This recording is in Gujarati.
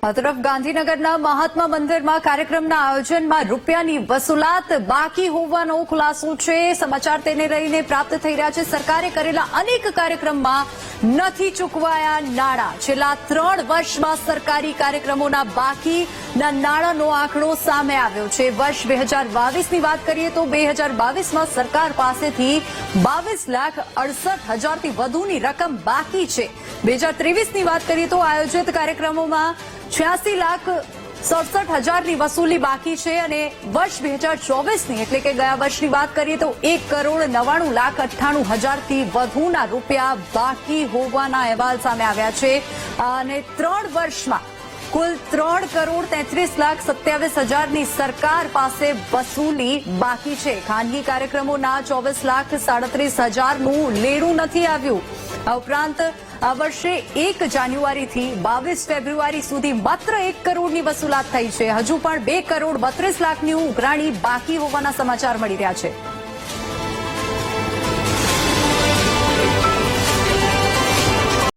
તરફ ગાંધીનગરના મહાત્મા મંદિરમાં કાર્યક્રમના આયોજનમાં રૂપિયાની વસૂલાત બાકી હોવાનો ખુલાસો છે. સમાચાર તેને લઈને પ્રાપ્ત થઈ રહ્યા છે. સરકારે કરેલા અનેક કાર્યક્રમમાં નથી ચૂકવાયા નાણાં. છેલ્લા ત્રણ વર્ષમાં સરકારી કાર્યક્રમોના બાકીના નાણાંનો આંકડો સામે આવ્યો છે. વર્ષ બે હજાર બાવીસની વાત કરીએ તો બે હજાર બાવીસમાં સરકાર પાસેથી બાવીસ લાખ અડસઠ હજારથી વધુની રકમ બાકી છે. બે હજાર ત્રેવીસની વાત કરીએ તો આયોજિત કાર્યક્રમોમાં છ્યાસી લાખ સડસઠ હજારની વસૂલી બાકી છે અને વર્ષ બે હજાર ચોવીસની, એટલે કે ગયા વર્ષની વાત કરીએ તો એક કરોડ નવ્વાણું લાખ અઠ્ઠાણું હજારથી વધુના રૂપિયા બાકી હોવાના અહેવાલ સામે આવ્યા છે. અને ત્રણ વર્ષમાં કુલ ત્રણ કરોડ તેત્રીસ લાખ સત્યાવીસ હજારની સરકાર પાસે વસૂલી બાકી છે. ખાનગી કાર્યક્રમોના ચોવીસ લાખ સાડત્રીસ હજારનું લેણું નથી આવ્યું. આ ઉપરાંત આ વર્ષે એક જાન્યુઆરીથી બાવીસ ફેબ્રુઆરી સુધી માત્ર એક કરોડની વસૂલાત થઈ છે. હજુ પણ બે કરોડ બત્રીસ લાખની ઉઘરાણી બાકી હોવાના સમાચાર મળી રહ્યા છે.